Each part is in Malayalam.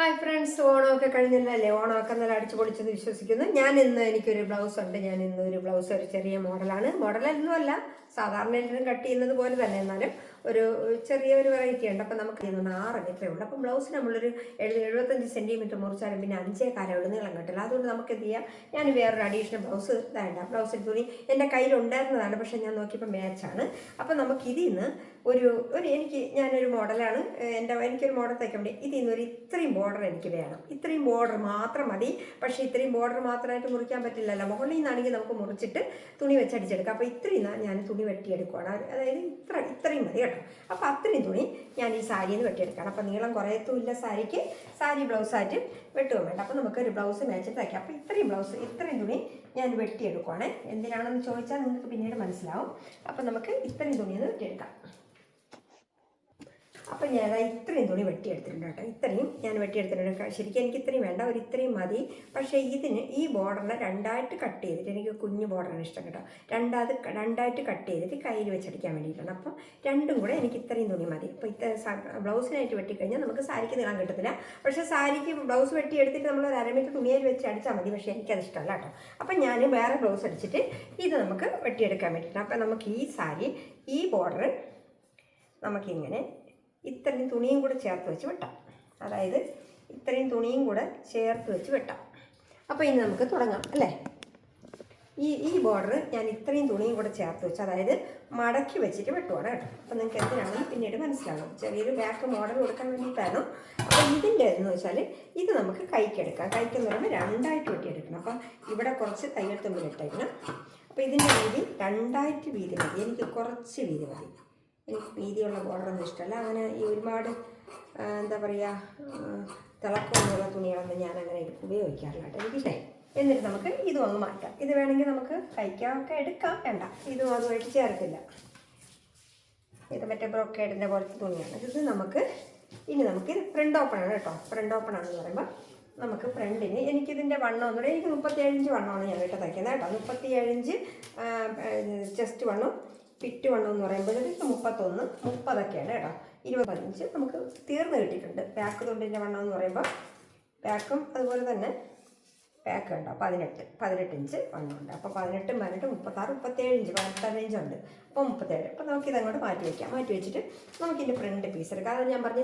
ഹായ് ഫ്രണ്ട്സ് ഓണമൊക്കെ കഴിഞ്ഞല്ലേ ഓണമൊക്കെ നല്ല അടിച്ചു പൊളിച്ചെന്ന് വിശ്വസിക്കുന്നു. ഞാൻ ഇന്ന് എനിക്കൊരു ബ്ലൗസ് ഉണ്ട് ഞാൻ ഇന്ന് ഒരു ബ്ലൗസ് ഒരു ചെറിയ മോഡലാണ്. മോഡലൊന്നുമല്ല. സാധാരണ എല്ലാവരും കട്ട് ചെയ്യുന്നത് പോലെ തന്നെ. എന്നാലും ഒരു ചെറിയ ഒരു വെറൈറ്റി ഉണ്ട്. അപ്പം നമുക്ക് ചെയ്യുന്നത് ആറ് മീറ്ററേ ഉള്ളൂ. അപ്പം ബ്ലൗസ് നമ്മളൊരു എഴുപത് എഴുപത്തഞ്ച് സെന്റിമീറ്റർ മുറിച്ചാലും പിന്നെ അഞ്ചേ കാലം നീളം കിട്ടില്ല. അതുകൊണ്ട് നമുക്ക് എന്ത് ചെയ്യാം? ഞാൻ വേറൊരു അഡീഷണൽ ബ്ലൗസ് വേണ്ട ബ്ലൗസ് തുണി എന്റെ കയ്യിൽ ഉണ്ടായിരുന്നതാണ്. പക്ഷേ ഞാൻ നോക്കിയപ്പോൾ മാച്ചാണ് അപ്പം നമുക്ക് ഇതിൽ നിന്ന് ഒരു ഒരു എനിക്ക് ഞാനൊരു മോഡലാണ് എന്റെ എനിക്കൊരു മോഡൽ തയ്ക്കാൻ വേണ്ടി ഇതിൽ നിന്ന് ഒരു ഇത്രയും ബോർഡർ എനിക്ക് വേണം. ഇത്രയും ബോർഡർ മാത്രം മതി. പക്ഷേ ഇത്രയും ബോർഡർ മാത്രമായിട്ട് മുറിക്കാൻ പറ്റില്ലല്ലോ. മുകളിൽ നിന്നാണെങ്കിൽ നമുക്ക് മുറിച്ചിട്ട് തുണി വെച്ചടിച്ചെടുക്കാം. അപ്പോൾ ഇത്രയും ഞാൻ തുണി വെട്ടിയെടുക്കുകയാണ് അതായത് ഇത്ര ഇത്രയും മതി കേട്ടോ. അപ്പോൾ അത്രയും തുണി ഞാൻ ഈ സാരിയിൽ നിന്ന് വെട്ടിയെടുക്കണം. അപ്പോൾ നീളം കുറയത്തുമില്ല സാരിക്ക്. സാരി ബ്ലൗസായിട്ട് വെട്ടുകയും വേണ്ട. അപ്പോൾ നമുക്കൊരു ബ്ലൗസ് മാച്ചിട്ട് തയ്ക്കാം അപ്പോൾ ഇത്രയും ബ്ലൗസ് ഇത്രയും തുണി ഞാൻ വെട്ടിയെടുക്കുവാണ്. എന്തിനാണെന്ന് ചോദിച്ചാൽ നിങ്ങൾക്ക് പിന്നീട് മനസ്സിലാവും. അപ്പോൾ നമുക്ക് ഇത്രയും തുണിയിൽ നിന്ന് വെട്ടിയെടുക്കാം. അപ്പം ഞാൻ ഇത്രയും തുണി വെട്ടിയെടുത്തിട്ടുണ്ട് കേട്ടോ. ഇത്രയും ഞാൻ വെട്ടിയെടുത്തിട്ടുണ്ട്. ശരിക്കും എനിക്ക് ഇത്രയും വേണ്ട ഒരു ഇത്രയും മതി. പക്ഷേ ഇതിന് ഈ ബോർഡറിനെ രണ്ടായിട്ട് കട്ട് ചെയ്തിട്ട് എനിക്ക് കുഞ്ഞു ബോർഡറാണ് ഇഷ്ടം കേട്ടോ. രണ്ടാത് രണ്ടായിട്ട് കട്ട് ചെയ്തിട്ട് കയ്യിൽ വെച്ചടിക്കാൻ വേണ്ടിയിട്ടാണ്. അപ്പം രണ്ടും കൂടെ എനിക്ക് ഇത്രയും തുണി മതി. അപ്പോൾ ഇത്ര ബ്ലൗസിനായിട്ട് വെട്ടിക്കഴിഞ്ഞാൽ നമുക്ക് സാരിക്ക് നീളം കിട്ടത്തില്ല. പക്ഷേ സാരിക്ക് ബ്ലൗസ് വെട്ടിയെടുത്തിട്ട് നമ്മൾ ഒരു അരമീറ്റർ തുണിയിൽ വെച്ച് അടിച്ചാൽ മതി. പക്ഷേ എനിക്കത് ഇഷ്ടമല്ല കേട്ടോ. അപ്പം ഞാൻ വേറെ ബ്ലൗസ് അടിച്ചിട്ട് ഇത് നമുക്ക് വെട്ടിയെടുക്കാൻ വേണ്ടിയിട്ടാണ്. അപ്പം നമുക്ക് ഈ സാരി ഈ ബോർഡർ നമുക്കിങ്ങനെ ഇത്രയും തുണിയും കൂടെ ചേർത്ത് വെച്ച് വെട്ടാം. അതായത് ഇത്രയും തുണിയും കൂടെ ചേർത്ത് വെച്ച് വെട്ടാം. അപ്പോൾ ഇനി നമുക്ക് തുടങ്ങാം അല്ലേ? ഈ ഈ ബോർഡർ ഞാൻ ഇത്രയും തുണിയും കൂടെ ചേർത്ത് വെച്ച് അതായത് മടക്കി വെച്ചിട്ട് വെട്ടുവാണ് കേട്ടോ. അപ്പോൾ നിങ്ങൾക്ക് എന്തിനാണെന്ന് പിന്നീട് മനസ്സിലാകും ചെറിയൊരു ബാക്ക് മോഡൽ കൊടുക്കാൻ വേണ്ടിയിട്ടാണ് അപ്പോൾ ഇതിന്റെ എന്ന് വെച്ചാൽ ഇത് നമുക്ക് കൈക്കെടുക്കാം കൈക്കെന്ന് പറയുമ്പോൾ രണ്ടായിട്ട് വെട്ടിയെടുക്കണം. അപ്പം ഇവിടെ കുറച്ച് തയ്യൽ തുമ്പിലിട്ടേക്കണം അപ്പോൾ ഇതിന്റെ വീതി രണ്ടായിട്ട് വീതി മതി. എനിക്ക് കുറച്ച് വീതി മതി. എനിക്ക് വീതിയുള്ള ബോർഡറൊന്നും ഇഷ്ടമല്ല. അങ്ങനെ ഈ ഒരുപാട് എന്താ പറയുക തിളക്കമുള്ള തുണികളൊന്നും ഞാൻ അങ്ങനെ ഉപയോഗിക്കാറില്ല കേട്ടോ. എനിക്കില്ലേ എന്നിട്ട് നമുക്ക് ഇതും ഒന്ന് മാറ്റാം. ഇത് വേണമെങ്കിൽ നമുക്ക് കഴിക്കാമൊക്കെ എടുക്കാം വേണ്ട. ഇതും അതുമായിട്ട് ചേർക്കില്ല. ഇത് മറ്റേ ബ്രോക്കേഡിന്റെ പോലത്തെ തുണിയാണ്. ഇത് നമുക്ക് ഇനി നമുക്ക് ഇത് ഫ്രണ്ട് ഓപ്പൺ ആണ് കേട്ടോ. ഫ്രണ്ട് ഓപ്പൺ ആണെന്ന് പറയുമ്പോൾ നമുക്ക് ഫ്രണ്ടിന് എനിക്കിതിന്റെ വണ്ണം എന്ന് പറയുന്നത് എനിക്ക് മുപ്പത്തിയേഴ് ഇഞ്ച് വണ്ണമാണ് ഞാൻ വീട്ടിൽ തയ്ക്കുന്നത് കേട്ടോ. മുപ്പത്തിയേഴ് ഇഞ്ച് ചെസ്റ്റ് വണ്ണം പിറ്റ് വണ്ണം എന്ന് പറയുമ്പോഴത്തേക്ക് മുപ്പത്തൊന്ന് മുപ്പതൊക്കെയാണ് കേട്ടോ. ഇരുപത് പതിനഞ്ച് നമുക്ക് തീർന്ന് കിട്ടിയിട്ടുണ്ട്. പാക്ക് തൊണ്ടിന്റെ വണ്ണം എന്ന് പറയുമ്പോൾ പാക്കും അതുപോലെ തന്നെ പാക്ക് ഉണ്ടോ. പതിനെട്ട് പതിനെട്ട് ഇഞ്ച് വണ്ണമുണ്ട് അപ്പോൾ പതിനെട്ടും പതിനെട്ട് മുപ്പത്താറ് മുപ്പത്തേഴ് ഇഞ്ച് പതിനെട്ടര ഉണ്ട്. അപ്പോൾ മുപ്പത്തേഴ്. അപ്പോൾ നമുക്ക് ഇതങ്ങോട്ട് മാറ്റി വയ്ക്കാം. മാറ്റി വെച്ചിട്ട് നമുക്കിതിന്റെ ഫ്രണ്ട് പീസ് എടുക്കാം. അത് ഞാൻ പറഞ്ഞ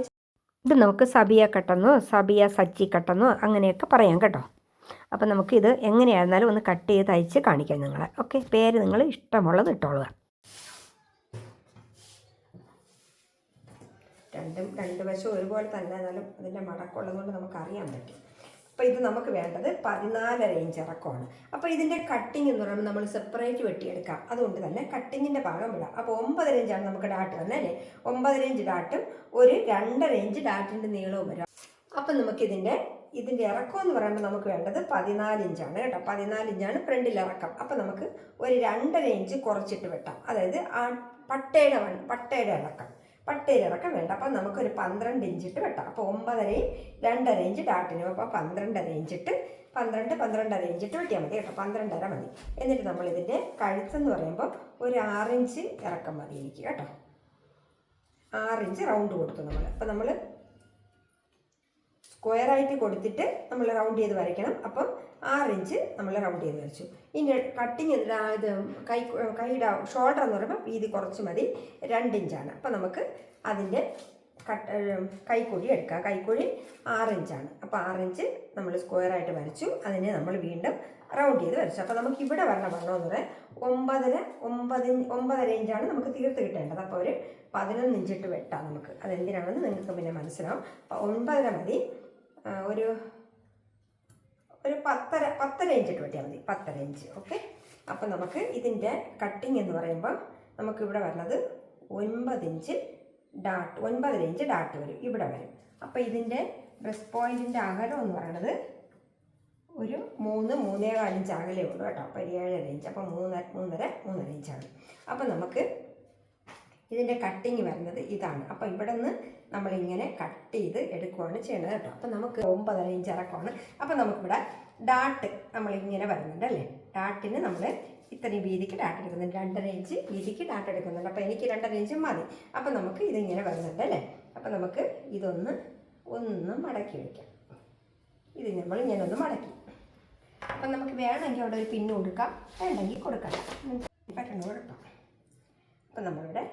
ഇത് നമുക്ക് സബിയ കട്ടെന്നോ സബിയ സജ്ജി കട്ടെന്നോ അങ്ങനെയൊക്കെ പറയാം കേട്ടോ. അപ്പം നമുക്കിത് എങ്ങനെയായിരുന്നാലും ഒന്ന് കട്ട് ചെയ്ത് തയ്ച്ച് കാണിക്കാം നിങ്ങളെ. ഓക്കെ? പേര് നിങ്ങൾ ഇഷ്ടമുള്ളത് ഇട്ടോളുക. രണ്ടും രണ്ട് വശം ഒരുപോലെ തന്നെ എന്നാലും അതിന്റെ മടക്കമുള്ളതുകൊണ്ട് നമുക്ക് അറിയാൻ പറ്റും. അപ്പോൾ ഇത് നമുക്ക് വേണ്ടത് പതിനാലര ഇഞ്ച് ഇറക്കമാണ്. അപ്പോൾ ഇതിന്റെ കട്ടിങ് എന്ന് പറയുമ്പോൾ നമ്മൾ സെപ്പറേറ്റ് വെട്ടിയെടുക്കാം. അതുകൊണ്ട് തന്നെ കട്ടിങ്ങിന്റെ ഭാഗം വിടാം അപ്പോൾ ഒമ്പതര ഇഞ്ചാണ് നമുക്ക് ഡാട്ട് തന്നെ അല്ലേ? ഒമ്പതര ഇഞ്ച് ഡാട്ടും ഒരു രണ്ടര ഇഞ്ച് ഡാട്ടിന്റെ നീളവും വരാം. അപ്പം നമുക്കിതിന്റെ ഇതിന്റെ ഇറക്കം എന്ന് പറയുമ്പോൾ നമുക്ക് വേണ്ടത് പതിനാല് ഇഞ്ചാണ് കേട്ടോ. പതിനാല് ഇഞ്ചാണ് ഫ്രണ്ടിൽ ഇറക്കം. അപ്പം നമുക്ക് ഒരു രണ്ടര ഇഞ്ച് കുറച്ചിട്ട് വെട്ടാം. അതായത് ആ പട്ടയുടെ പട്ടയുടെ ഇറക്കം. പട്ടയിൽ ഇറക്കം വേണ്ട. അപ്പം നമുക്കൊരു പന്ത്രണ്ട് ഇഞ്ചിട്ട് വെട്ടാം. അപ്പോൾ ഒമ്പതരയും രണ്ടര ഇഞ്ച് ഡാട്ടിനും അപ്പോൾ പന്ത്രണ്ടര ഇഞ്ചിട്ട് പന്ത്രണ്ട് പന്ത്രണ്ടര ഇഞ്ചിട്ട് വെട്ടിയാൽ മതി കേട്ടോ. പന്ത്രണ്ടര മതി. എന്നിട്ട് നമ്മൾ ഇതിന്റെ കഴുത്തെന്ന് പറയുമ്പോൾ ഒരു ആറിഞ്ച് ഇറക്കം മതി എനിക്ക് കേട്ടോ. ആറിഞ്ച് റൗണ്ട് കൊടുത്തു നമ്മൾ അപ്പം നമ്മൾ സ്ക്വയർ ആയിട്ട് കൊടുത്തിട്ട് നമ്മൾ റൗണ്ട് ചെയ്ത് വരയ്ക്കണം. അപ്പം ആറ് ഇഞ്ച് നമ്മൾ റൗണ്ട് ചെയ്ത് വരച്ചു. ഇനി കട്ടിങ് ഇത് കൈ കൈയുടെ ഷോൾഡർ എന്ന് പറയുമ്പോൾ വീതി കുറച്ച് മതി. രണ്ട് ഇഞ്ചാണ് അപ്പം നമുക്ക് അതിന്റെ കട്ട് കൈക്കുഴി എടുക്കാം. കൈക്കുഴി ആറ് ഇഞ്ചാണ് അപ്പോൾ ആറ് ഇഞ്ച് നമ്മൾ സ്ക്വയർ ആയിട്ട് വരച്ചു. അതിനെ നമ്മൾ വീണ്ടും റൗണ്ട് ചെയ്ത് വരച്ചു. അപ്പോൾ നമുക്ക് ഇവിടെ വരണ വണ്ണം എന്ന് പറയാൻ ഒമ്പതര ഒമ്പത് ഒമ്പതര ഇഞ്ചാണ് നമുക്ക് തീർത്ത് കിട്ടേണ്ടത്. അപ്പോൾ ഒരു പതിനൊന്ന് ഇഞ്ചിട്ട് വെട്ടാം നമുക്ക്. അതെന്തിനാണെന്ന് നിങ്ങൾക്ക് പിന്നെ മനസ്സിലാവും. അപ്പോൾ ഒമ്പതര മതി. ഒരു ഒരു പത്തര പത്തര ഇഞ്ച് ഇട്ട് വെട്ടിയാൽ മതി. പത്തര ഇഞ്ച് ഓക്കെ അപ്പം നമുക്ക് ഇതിന്റെ കട്ടിങ് എന്ന് പറയുമ്പോൾ നമുക്കിവിടെ വരുന്നത് ഒൻപത് ഇഞ്ച് ഡാട്ട് ഒൻപതര ഇഞ്ച് ഡാട്ട് വരും. ഇവിടെ വരും. അപ്പോൾ ഇതിന്റെ ബ്രസ്റ്റ് പോയിന്റിന്റെ അകലം എന്ന് പറയുന്നത് ഒരു മൂന്ന് മൂന്നേകാൽ ഇഞ്ച് അകലേ ഉള്ളൂ കേട്ടോ. അപ്പോൾ ഏഴര ഇഞ്ച് അപ്പോൾ മൂന്നര മൂന്നര മൂന്നര ഇഞ്ചാണ് അപ്പോൾ നമുക്ക് ഇതിന്റെ കട്ടിങ് വരുന്നത് ഇതാണ്. അപ്പോൾ ഇവിടെ നിന്ന് നമ്മളിങ്ങനെ കട്ട് ചെയ്ത് എടുക്കുകയാണ് ചെയ്യുന്നത് കേട്ടോ. അപ്പോൾ നമുക്ക് ഒമ്പതര ഇഞ്ച് ഇറക്കമാണ് അപ്പോൾ നമുക്കിവിടെ ഡാട്ട് നമ്മളിങ്ങനെ വരുന്നുണ്ട് അല്ലേ? ഡാട്ടിന് നമ്മൾ ഇത്രയും വീതിക്ക് ഡാട്ട് എടുക്കുന്നുണ്ട്. രണ്ടര ഇഞ്ച് വീതിക്ക് ഡാട്ട് എടുക്കുന്നുണ്ട്. അപ്പോൾ എനിക്ക് രണ്ടര ഇഞ്ച് മതി. അപ്പോൾ നമുക്ക് ഇതിങ്ങനെ വരുന്നുണ്ട് അല്ലേ? അപ്പോൾ നമുക്ക് ഇതൊന്ന് ഒന്ന് മടക്കി വയ്ക്കാം ഇത് നമ്മൾ ഇങ്ങനെ ഒന്ന് മടക്കി. അപ്പം നമുക്ക് വേണമെങ്കിൽ അവിടെ ഒരു പിന്നു കൊടുക്കാം. വേണമെങ്കിൽ കൊടുക്കാം. പറ്റണ കൊടുക്കാം അപ്പം നമ്മളിവിടെ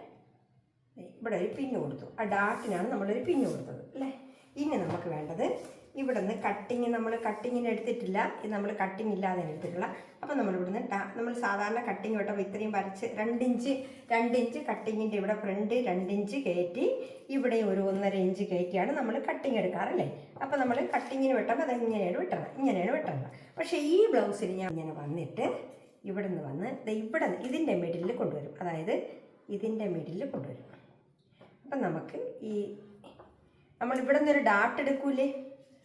ഇവിടെ ഒരു പിന്ന് കൊടുത്തു. ആ ഡാട്ടിനാണ് നമ്മളൊരു പിന്ന് കൊടുത്തത് അല്ലേ? ഇനി നമുക്ക് വേണ്ടത് ഇവിടെ നിന്ന് കട്ടിങ് നമ്മൾ കട്ടിങ്ങിന് എടുത്തിട്ടില്ല. ഇത് നമ്മൾ കട്ടിങ് ഇല്ലാതെ എടുത്തിട്ടില്ല അപ്പോൾ നമ്മൾ ഇവിടുന്ന് നമ്മൾ സാധാരണ കട്ടിങ് വെട്ടപ്പോൾ ഇത്രയും വരച്ച് രണ്ടിഞ്ച് രണ്ടിഞ്ച് കട്ടിങ്ങിന്റെ ഇവിടെ ഫ്രണ്ട് രണ്ടിഞ്ച് കയറ്റി ഇവിടെ ഒരു ഒന്നര ഇഞ്ച് കയറ്റിയാണ് നമ്മൾ കട്ടിങ് എടുക്കാറല്ലേ അപ്പോൾ നമ്മൾ കട്ടിങ്ങിന് വെട്ടുമ്പോൾ അത് ഇങ്ങനെയാണ് വെട്ടണം ഇങ്ങനെയാണ് വെട്ടണം. പക്ഷേ ഈ ബ്ലൗസിൽ ഞാൻ ഇങ്ങനെ വന്നിട്ട് ഇവിടെ നിന്ന് വന്ന് ഇവിടെ ഇതിന്റെ മിഡിലിൽ കൊണ്ടുവരും. അതായത് ഇതിന്റെ മിഡിലിൽ കൊണ്ടുവരും. നമുക്ക് ഈ നമ്മൾ ഇവിടെ നിന്നൊരു ഡാട്ട് എടുക്കൂലേ?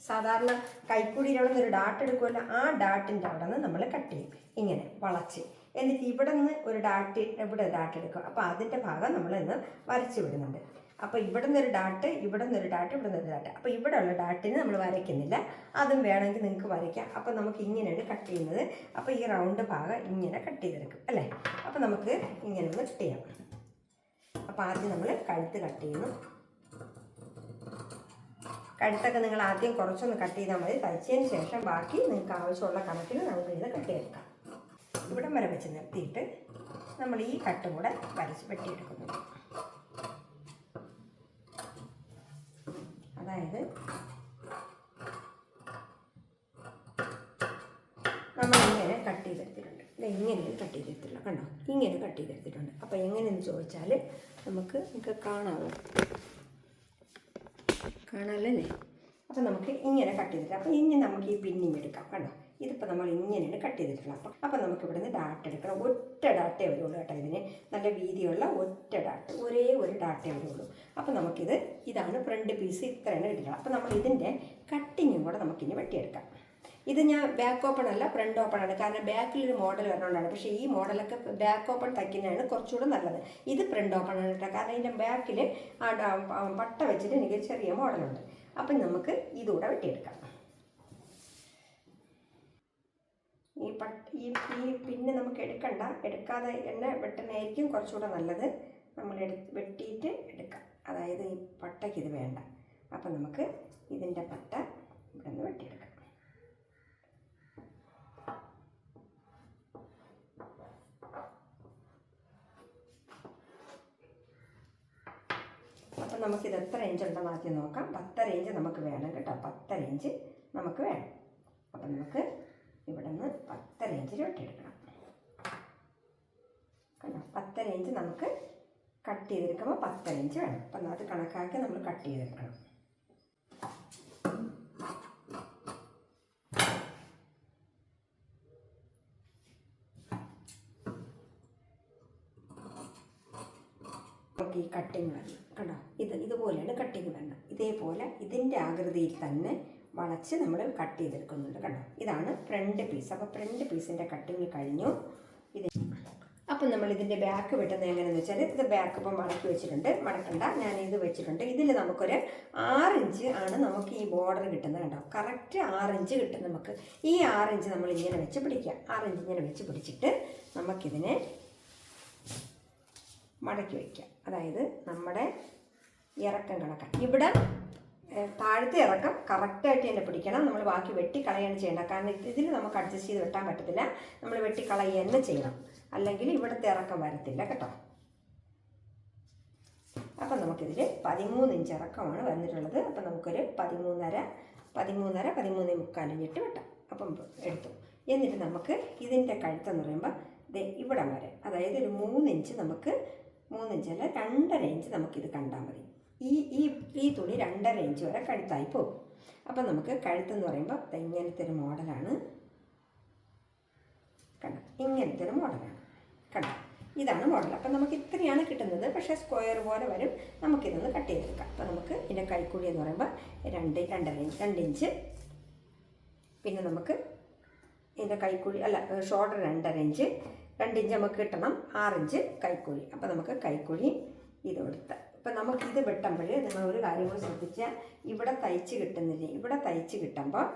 സാധാരണ കൈക്കൂടി അവിടെ നിന്നൊരു ഡാട്ട് എടുക്കുമല്ലോ ആ ഡാട്ടിന്റെ അവിടെ നിന്ന് നമ്മൾ കട്ട് ചെയ്യും. ഇങ്ങനെ വളച്ച്. എന്നിട്ട് ഇവിടെ നിന്ന് ഒരു ഡാട്ട് ഇവിടെ ഡാട്ട് എടുക്കും. അപ്പോൾ അതിന്റെ ഭാഗം നമ്മൾ ഇന്ന് വരച്ച് വിടുന്നുണ്ട്. അപ്പോൾ ഇവിടെ നിന്നൊരു ഡാട്ട് ഇവിടെ നിന്നൊരു ഡാട്ട് ഇവിടെ നിന്നൊരു ഡാട്ട് അപ്പോൾ ഇവിടെ ഉള്ള ഡാട്ടിന് നമ്മൾ വരയ്ക്കുന്നില്ല. അതും വേണമെങ്കിൽ നിങ്ങൾക്ക് വരയ്ക്കാം. അപ്പോൾ നമുക്ക് ഇങ്ങനെയാണ് കട്ട് ചെയ്യുന്നത്. അപ്പോൾ ഈ റൗണ്ട് ഭാഗം ഇങ്ങനെ കട്ട് ചെയ്തെടുക്കും അല്ലേ? അപ്പോൾ നമുക്ക് ഇങ്ങനെ ഒന്ന് ചെയ്യാം. അപ്പോൾ ആദ്യം നമ്മൾ കഴുത്ത് കട്ട് ചെയ്യുന്നു കഴുത്തൊക്കെ നിങ്ങൾ ആദ്യം കുറച്ചൊന്ന് കട്ട് ചെയ്താൽ മതി. തയ്ച്ചതിന് ശേഷം ബാക്കി നിങ്ങൾക്ക് ആവശ്യമുള്ള കണക്കിൽ നമുക്ക് ഇത് കട്ട് ചെയ്തെടുക്കാം. ഇവിടം വരെ വെച്ച് നിർത്തിയിട്ട് നമ്മൾ ഈ കട്ടും കൂടെ വരച്ച് വെട്ടിയെടുക്കുന്നു. അതായത് നമ്മൾ ഇങ്ങനെ കട്ട് ചെയ്തെടുത്തിട്ടുണ്ട് ഇങ്ങനെ കട്ട് ചെയ്തെടുത്തില്ല കണ്ടോ? ഇങ്ങനെ കട്ട് ചെയ്തെടുത്തിട്ടുണ്ട്. അപ്പോൾ എങ്ങനെയെന്ന് ചോദിച്ചാൽ നമുക്ക് നിങ്ങൾക്ക് കാണാമോ കാണാമല്ലേ അപ്പോൾ നമുക്ക് ഇങ്ങനെ കട്ട് ചെയ്തിട്ട് അപ്പോൾ ഇനി നമുക്ക് ഈ പിന്നിങ് എടുക്കാം. കണ്ടോ? ഇതിപ്പോൾ നമ്മൾ ഇങ്ങനെയാണ് കട്ട് ചെയ്തിട്ടുള്ളത്. അപ്പം അപ്പോൾ നമുക്ക് ഇവിടുന്ന് ഡാട്ട് എടുക്കണം. ഒറ്റ ഡാട്ടേ വരുള്ളൂ കേട്ടോ ഇതിന്. നല്ല വീതിയുള്ള ഒറ്റ ഡാട്ട് ഒരേ ഒരു ഡാട്ടേ വരുള്ളൂ. അപ്പോൾ നമുക്കിത് ഇതാണ് ഫ്രണ്ട് പീസ് ഇത്രയാണ് ഇടുക അപ്പോൾ നമ്മൾ ഇതിന്റെ കട്ടിങ്ങും കൂടെ നമുക്കിനി വെട്ടിയെടുക്കാം. ഇത് ഞാൻ ബാക്ക് ഓപ്പൺ അല്ല ഫ്രണ്ട് ഓപ്പൺ ആണ്. കാരണം ബാക്കിൽ ഒരു മോഡൽ വരണോണ്ടാണ്. പക്ഷേ ഈ മോഡലൊക്കെ ബാക്ക് ഓപ്പൺ തയ്ക്കുന്നതാണ് കുറച്ചുകൂടെ നല്ലത്. ഇത് ഫ്രണ്ട് ഓപ്പൺ ആണ് കേട്ടോ. കാരണം ഇതിന്റെ ബാക്കിൽ പട്ട വെച്ചിട്ട് എനിക്ക് ചെറിയ മോഡലുണ്ട് അപ്പം നമുക്ക് ഇതുകൂടെ വെട്ടിയെടുക്കാം. ഈ പട്ട ഈ ഈ പിന്നെ നമുക്ക് എടുക്കണ്ട. എടുക്കാതെ തന്നെ വെട്ടുന്നതായിരിക്കും കുറച്ചുകൂടെ നല്ലത്. നമ്മൾ എടു വെട്ടിയിട്ട് എടുക്കാം. അതായത് ഈ പട്ടയ്ക്ക് ഇത് വേണ്ട. അപ്പം നമുക്ക് ഇതിന്റെ പട്ട ഇവിടെ നിന്ന് വെട്ടിയെടുക്കാം അപ്പം നമുക്കിത് എത്ര ഇഞ്ച് ഉണ്ടെന്ന് ആദ്യം നോക്കാം. പത്തര ഇഞ്ച് നമുക്ക് വേണം കേട്ടോ. പത്തര ഇഞ്ച് നമുക്ക് വേണം. അപ്പം നമുക്ക് ഇവിടെ നിന്ന് പത്തര ഇഞ്ച് ചുട്ടെടുക്കണം കണ്ടോ? പത്തര ഇഞ്ച് നമുക്ക് കട്ട് ചെയ്തെടുക്കുമ്പോൾ പത്തര ഇഞ്ച് വേണം. അപ്പം അത് കണക്കാക്കി നമ്മൾ കട്ട് ചെയ്തെടുക്കണം. ഈ കട്ടിങ് വരണം കണ്ടോ? ഇത് ഇതുപോലെയാണ് കട്ടിങ് വരണം ഇതേപോലെ ഇതിന്റെ ആകൃതിയിൽ തന്നെ വളച്ച് നമ്മൾ കട്ട് ചെയ്തെടുക്കുന്നുണ്ട് കണ്ടോ? ഇതാണ് ഫ്രണ്ട് പീസ് അപ്പോൾ ഫ്രണ്ട് പീസിന്റെ കട്ടിങ് കഴിഞ്ഞു. ഇത് അപ്പം നമ്മൾ ഇതിന്റെ ബാക്ക് വെട്ടുന്നത് എങ്ങനെയെന്ന് വെച്ചാൽ ഇത് ബാക്ക് ഇപ്പം മടക്കി വെച്ചിട്ടുണ്ട്. മടക്കണ്ട. ഞാൻ ഇത് വെച്ചിട്ടുണ്ട്. ഇതിൽ നമുക്കൊരു ആറിഞ്ച് ആണ് നമുക്ക് ഈ ബോർഡർ കിട്ടുന്നത് കണ്ടോ? കറക്റ്റ് ഇഞ്ച് കിട്ടും നമുക്ക്. ഈ ആറിഞ്ച് നമ്മൾ ഇങ്ങനെ വെച്ച് പിടിക്കാം ഇഞ്ച് ഇങ്ങനെ വെച്ച് പിടിച്ചിട്ട് നമുക്കിതിനെ മടക്കി വയ്ക്കാം അതായത് നമ്മുടെ ഇറക്കം കണക്കാം ഇവിടെ താഴത്തെ ഇറക്കം കറക്റ്റായിട്ട് തന്നെ പിടിക്കണം. നമ്മൾ ബാക്കി വെട്ടിക്കളയാണ് ചെയ്യേണ്ടത്. കാരണം ഇതിൽ നമുക്ക് അഡ്ജസ്റ്റ് ചെയ്ത് വെട്ടാൻ പറ്റത്തില്ല. നമ്മൾ വെട്ടി കളയുക തന്നെ ചെയ്യണം. അല്ലെങ്കിൽ ഇവിടുത്തെ ഇറക്കം വരത്തില്ല കേട്ടോ. അപ്പം നമുക്കിതിൽ പതിമൂന്ന് ഇഞ്ച് ഇറക്കമാണ് വന്നിട്ടുള്ളത്. അപ്പം നമുക്കൊരു പതിമൂന്നര പതിമൂന്നര പതിമൂന്ന് മുക്കാലിഞ്ഞിട്ട് വെട്ടാം. അപ്പം എടുത്തു. എന്നിട്ട് നമുക്ക് ഇതിന്റെ കഴുത്തെന്ന് പറയുമ്പോൾ ഇവിടം വരെ അതായത് ഒരു മൂന്നിഞ്ച് നമുക്ക് മൂന്നിഞ്ചല്ല രണ്ടര ഇഞ്ച് നമുക്കിത് കണ്ടാൽ മതി. ഈ ഈ ഈ തുണി രണ്ടര ഇഞ്ച് വരെ കഴുത്തായി പോകും. അപ്പം നമുക്ക് കഴുത്തെന്ന് പറയുമ്പോൾ ഇങ്ങനത്തെ ഒരു മോഡലാണ്. കണ്ടോ? ഇങ്ങനത്തെ ഒരു മോഡലാണ്. കണ്ടോ? ഇതാണ് മോഡൽ. അപ്പം നമുക്ക് ഇത്രയാണ് കിട്ടുന്നത്. പക്ഷേ സ്ക്വയർ പോലെ വരും. നമുക്കിതൊന്ന് കട്ട് ചെയ്തെടുക്കാം. അപ്പം നമുക്ക് ഇതിന്റെ കൈക്കൂലി എന്ന് പറയുമ്പോൾ രണ്ട് രണ്ടര ഇഞ്ച് രണ്ട് ഇഞ്ച്. പിന്നെ നമുക്ക് ഇതിന്റെ കൈക്കുഴി അല്ല ഷോൾഡർ രണ്ടര ഇഞ്ച്. രണ്ട് ഇഞ്ച് നമുക്ക് കിട്ടണം. ആറിഞ്ച് കൈക്കുഴി. അപ്പോൾ നമുക്ക് കൈക്കുഴി ഇത് കൊടുത്ത്. ഇപ്പം നമുക്ക് ഇത് വെട്ടുമ്പോൾ നിങ്ങൾ ഒരു കാര്യം കൂടി ശ്രദ്ധിച്ചാൽ ഇവിടെ തയ്ച്ച് കിട്ടുന്നില്ലേ? ഇവിടെ തയ്ച്ച് കിട്ടുമ്പോൾ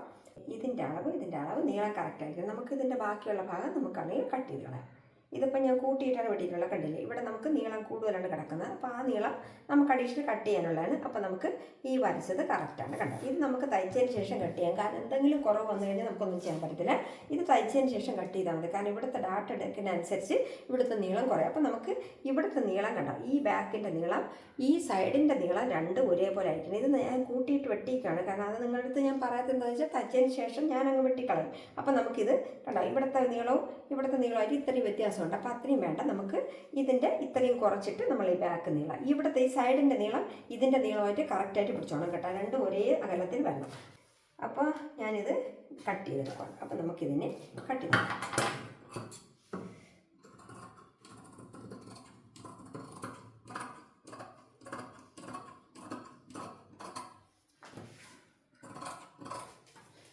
ഇതിന്റെ അളവ് ഇതിന്റെ അളവ് നീളം കറക്റ്റായിരിക്കും നമുക്കിതിന്റെ ബാക്കിയുള്ള ഭാഗം നമുക്കാണെങ്കിൽ കട്ട് ചെയ്ത് കളയാം. ഇതിപ്പോൾ ഞാൻ കൂട്ടിയിട്ടാണ് വെട്ടിയിട്ടുള്ളത് കണ്ടില്ലേ? ഇവിടെ നമുക്ക് നീളം കൂടുതലാണ് കിടക്കുന്നത്. അപ്പോൾ ആ നീളം നമുക്ക് അഡീഷണൽ കട്ട് ചെയ്യാനുള്ളതാണ്. അപ്പോൾ നമുക്ക് ഈ വരച്ചത് കറക്റ്റാണ് കണ്ടത് ഇത് നമുക്ക് തയ്ച്ചതിന് ശേഷം കട്ട് ചെയ്യാം. കാരണം എന്തെങ്കിലും കുറവ് വന്നു കഴിഞ്ഞാൽ നമുക്കൊന്നും ചെയ്യാൻ പറ്റത്തില്ല. ഇത് തയ്ച്ചതിന് ശേഷം കട്ട് ചെയ്താൽ മതി. കാരണം ഇവിടുത്തെ ഡാറ്റ എടുക്കുന്നതനുസരിച്ച് ഇവിടുത്തെ നീളം കുറയും. അപ്പോൾ നമുക്ക് ഇവിടുത്തെ നീളം കണ്ടോ? ഈ ബാക്കിന്റെ നീളം ഈ സൈഡിന്റെ നീളം രണ്ടും ഒരേപോലെ ആയിരിക്കണം. ഇത് ഞാൻ കൂട്ടിയിട്ട് വെട്ടിക്കാണ് കാരണം അത് നിങ്ങളുടെ അടുത്ത് ഞാൻ പറയാത്തത് എന്താണെന്ന് വെച്ചാൽ തയ്ച്ചതിന് ശേഷം ഞാൻ അങ്ങ് വെട്ടിക്കളയും. അപ്പോൾ നമുക്കിത് കണ്ടോ? ഇവിടുത്തെ നീളവും ഇവിടുത്തെ നീളമായിട്ട് ഇത്രയും വ്യത്യാസമുണ്ട് അപ്പോൾ അത്രയും വേണ്ട. നമുക്ക് ഇതിന്റെ ഇത്രയും കുറച്ചിട്ട് നമ്മൾ ഈ ബാക്ക് നീളം. ഇവിടുത്തെ ഈ സൈഡിന്റെ നീളം ഇതിന്റെ നീളമായിട്ട് കറക്റ്റായിട്ട് പിടിച്ചോണം കേട്ടോ. രണ്ടും ഒരേ അകലത്തിൽ വരണം. അപ്പോൾ ഞാനിത് കട്ട് ചെയ്തെടുക്കാം അപ്പോൾ നമുക്കിതിനെ കട്ട് ചെയ്ത്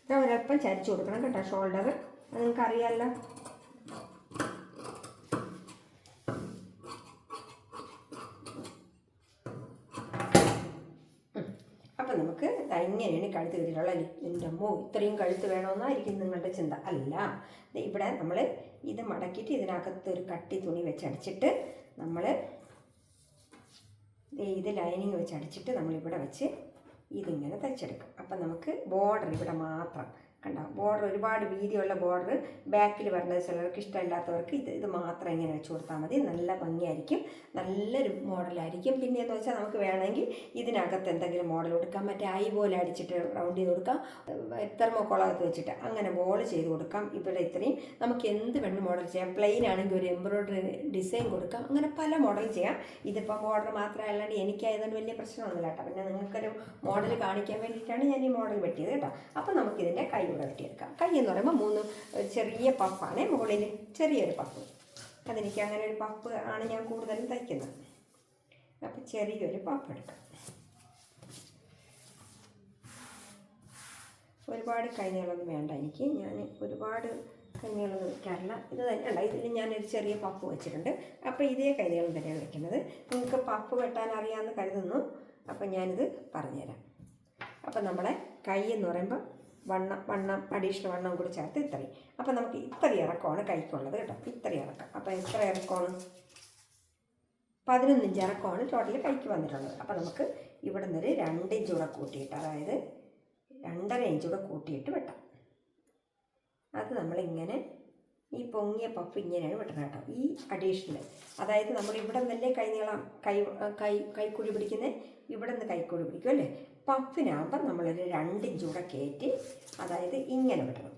ഞാൻ ഒരല്പം ചരിച്ചു കൊടുക്കണം കേട്ടോ. ഷോൾഡർ നിങ്ങൾക്ക് അറിയാമല്ലോ അപ്പം നമുക്ക് ദാ ഇങ്ങനെയാണ് അല്ലേ എന്റെ അമ്മോ ഇത്രയും കഴുത്ത് വേണമെന്നായിരിക്കും നിങ്ങളുടെ ചിന്ത. അല്ല ഇവിടെ നമ്മൾ ഇത് മടക്കിയിട്ട് ഇതിനകത്ത് ഒരു കട്ടി തുണി വെച്ചടിച്ചിട്ട് നമ്മൾ ഇത് ലൈനിങ് വെച്ച് അടിച്ചിട്ട് നമ്മളിവിടെ വെച്ച് ഇതിങ്ങനെ തയ്ച്ചെടുക്കും. അപ്പം നമുക്ക് ബോർഡർ ഇവിടെ മാത്രം കണ്ടോ? ബോർഡർ ഒരുപാട് വീതിയുള്ള ബോർഡർ ബാക്കിൽ വരുന്നത് ചിലർക്ക് ഇഷ്ടമില്ലാത്തവർക്ക് ഇത് ഇത് മാത്രം ഇങ്ങനെ വെച്ച് കൊടുത്താൽ മതി. നല്ല ഭംഗിയായിരിക്കും. നല്ലൊരു മോഡലായിരിക്കും പിന്നെ എന്ന് വെച്ചാൽ നമുക്ക് വേണമെങ്കിൽ ഇതിനകത്ത് എന്തെങ്കിലും മോഡൽ കൊടുക്കാം. മറ്റേ ഐ പോലെ അടിച്ചിട്ട് റൗണ്ട് ചെയ്ത് കൊടുക്കാം. തെർമോക്കോളകത്ത് വെച്ചിട്ട് അങ്ങനെ ബോൾ ചെയ്ത് കൊടുക്കാം. ഇവിടെ ഇത്രയും നമുക്ക് എന്ത് വേണം മോഡൽ ചെയ്യാം. പ്ലെയിൻ ആണെങ്കിൽ ഒരു എംബ്രോയ്ഡറി ഡിസൈൻ കൊടുക്കാം. അങ്ങനെ പല മോഡൽ ചെയ്യാം. ഇതിപ്പോൾ ബോർഡർ മാത്രമല്ലാണ്ട് എനിക്കായതുകൊണ്ട് വലിയ പ്രശ്നമൊന്നുമില്ല കേട്ടോ. പിന്നെ നിങ്ങൾക്കൊരു മോഡൽ കാണിക്കാൻ വേണ്ടിയിട്ടാണ് ഞാൻ ഈ മോഡൽ വെട്ടിയത് കേട്ടോ. അപ്പോൾ നമുക്കിതിന്റെ കൈ കൂടെ വരട്ടിയെടുക്കാം കൈ എന്ന് പറയുമ്പോൾ മൂന്ന് ചെറിയ പഫാണ് മുകളിൽ ചെറിയൊരു പഫ്. അതെനിക്ക് അങ്ങനെ ഒരു പഫ് ആണ് ഞാൻ കൂടുതലും തയ്ക്കുന്നത്. അപ്പോൾ ചെറിയൊരു പഫ് എടുക്കാം. ഒരുപാട് കൈനീളമൊന്നും വേണ്ട എനിക്ക്. ഞാൻ ഒരുപാട് കൈനീളമൊന്നും വയ്ക്കാറില്ല ഇത് തന്നെയല്ല ഇതിൽ ഞാനൊരു ചെറിയ പഫ് വെച്ചിട്ടുണ്ട്. അപ്പോൾ ഇതേ കൈനീളം തന്നെയാണ് വെക്കുന്നത്. നിങ്ങൾക്ക് പഫ് വെട്ടാൻ അറിയാമെന്ന് കരുതുന്നു. അപ്പം ഞാനിത് പറഞ്ഞുതരാം. അപ്പം നമ്മളെ കൈ എന്ന് പറയുമ്പോൾ വണ്ണം വണ്ണം അഡീഷണൽ വണ്ണം കൂടി ചേർത്ത് ഇത്രയും. അപ്പം നമുക്ക് ഇത്രയും ഇറക്കമാണ് കൈക്കുള്ളത് കേട്ടോ. ഇത്രയും ഇറക്കം. അപ്പം എത്ര ഇറക്കമാണ്? പതിനൊന്നിഞ്ച് ഇറക്കമാണ് ടോട്ടൽ കൈക്ക് വന്നിട്ടുള്ളത്. അപ്പം നമുക്ക് ഇവിടെ നിന്നൊരു രണ്ട് ഇഞ്ച് കൂടെ കൂട്ടിയിട്ട് അതായത് രണ്ടര ഇഞ്ച് കൂടെ കൂട്ടിയിട്ട് വെട്ടാം. അത് നമ്മളിങ്ങനെ ഈ പൊങ്ങിയ പഫ് ഇങ്ങനെയാണ് വെട്ടണം കേട്ടോ. ഈ അഡീഷണൽ അതായത് നമ്മൾ ഇവിടെ നിന്നല്ലേ കൈ നീളം കൈ കൈ കൈക്കുഴി പിടിക്കുന്നത് ഇവിടെ നിന്ന് കൈക്കുഴി പിടിക്കും അല്ലേ? പഫിനാകുമ്പോൾ നമ്മളൊരു രണ്ടിഞ്ചൂടെ കയറ്റി അതായത് ഇങ്ങനെ വിടണം.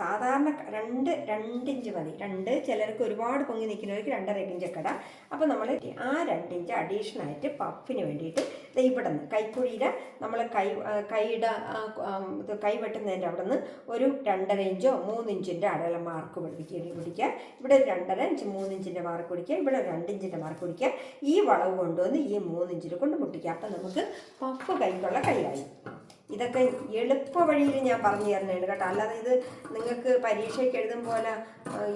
സാധാരണ രണ്ട് രണ്ട് ഇഞ്ച് മതി. രണ്ട് ചിലർക്ക് ഒരുപാട് പൊങ്ങി നിൽക്കുന്നവർക്ക് രണ്ടര ഇഞ്ച് കട അപ്പോൾ നമ്മൾ ആ രണ്ട് ഇഞ്ച് അഡീഷണൽ ആയിട്ട് പഫിന് വേണ്ടിയിട്ട് ഇവിടെ നിന്ന് കൈക്കുഴിയിൽ നമ്മൾ കൈ കൈയിട ഇത് കൈ വെട്ടുന്നതിന്റെ അവിടെ നിന്ന് ഒരു രണ്ടര ഇഞ്ചോ മൂന്നിഞ്ചിന്റെ അടയാള മാർക്ക് പിടിക്കുക പിടിക്കുക. ഇവിടെ ഒരു രണ്ടര ഇഞ്ച് മൂന്നിഞ്ചിന്റെ മാർക്ക് പിടിക്കുക. ഇവിടെ ഒരു രണ്ട് മാർക്ക് പിടിക്കുക. ഈ വളവ് കൊണ്ടുവന്ന് ഈ മൂന്നിഞ്ചിൽ കൊണ്ട് മുട്ടിക്കുക. അപ്പം നമുക്ക് പഫ് കൈക്കുള്ള കൈയായി ഇതൊക്കെ എളുപ്പ വഴിയിൽ ഞാൻ പറഞ്ഞു തരുന്നതാണ് കേട്ടോ. അല്ലാതെ ഇത് നിങ്ങൾക്ക് പരീക്ഷയ്ക്ക് എഴുതും പോലെ